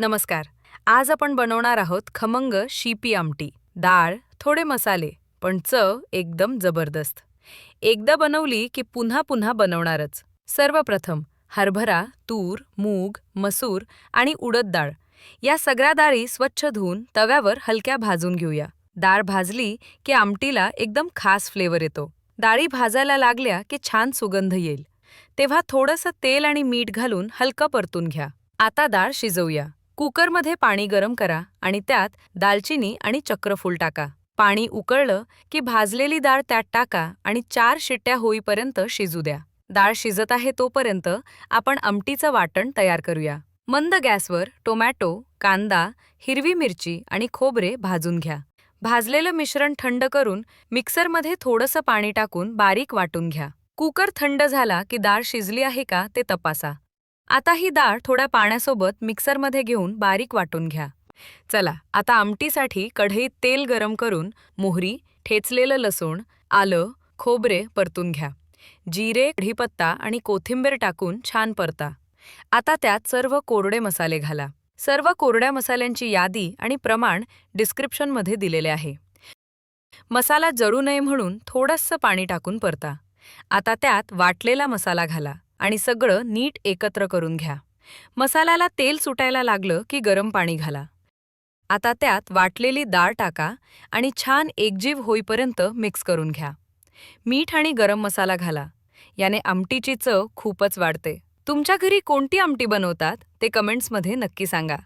नमस्कार. आज आपण बनवणार आहोत खमंग शिपी आमटी. डाळ थोडे मसाले पण चव एकदम जबरदस्त. एकदा बनवली की पुन्हा पुन्हा बनवणारच. सर्वप्रथम हरभरा तूर मूग मसूर आणि उडद डाळ. या सगळ्या डाळी स्वच्छ धुवून तव्यावर हलक्या भाजून घेऊया. डाळ भाजली की आमटीला एकदम खास फ्लेवर येतो. डाळी भाजायला लागल्या की छान सुगंध येईल. तेव्हा थोडंसं तेल आणि मीठ घालून हलकं परतून घ्या. आता डाळ शिजवूया. कुकरमध्ये पाणी गरम करा आणि त्यात दालचिनी आणि चक्रफूल टाका. पाणी उकळलं की भाजलेली डाळ त्यात टाका आणि चार शिट्ट्या होईपर्यंत शिजू द्या. डाळ शिजत आहे तोपर्यंत आपण आमटीचं वाटण तयार करूया. मंद गॅसवर टोमॅटो कांदा हिरवी मिरची आणि खोबरे भाजून घ्या. भाजलेलं मिश्रण थंड करून मिक्सरमध्ये थोडंसं पाणी टाकून बारीक वाटून घ्या. कुकर थंड झाला की डाळ शिजली आहे का ते तपासा. आता ही डाळ थोड्या पाण्यासोबत मिक्सरमध्ये घेऊन बारीक वाटून घ्या. चला आता आमटीसाठी कढईत तेल गरम करून मोहरी ठेचलेलं लसूण आलं खोबरे परतून घ्या. जिरे कढीपत्ता आणि कोथिंबीर टाकून छान परता. आता त्यात सर्व कोरडे मसाले घाला. सर्व कोरड्या मसाल्यांची यादी आणि प्रमाण डिस्क्रिप्शनमध्ये दिलेले आहे. मसाला जळू नये म्हणून थोडंसं पाणी टाकून परता. आता त्यात वाटलेला मसाला घाला. आणि सगळं नीट एकत्र करून घ्या. मसाल्याला तेल सुटायला लागलं की गरम पाणी घाला. आता त्यात वाटलेली डाळ टाका आणि छान एकजीव होईपर्यंत मिक्स करून घ्या. मीठ आणि गरम मसाला घाला. याने आमटीची चव खूपच वाढते. तुमच्या घरी कोणती आमटी बनवतात? ते कमेंट्समध्ये नक्की सांगा.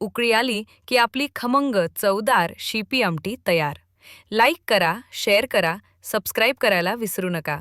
उकळी आली की आपली खमंग चवदार शिपी आमटी तयार. लाईक करा शेअर करा सबस्क्राईब करायला विसरू नका.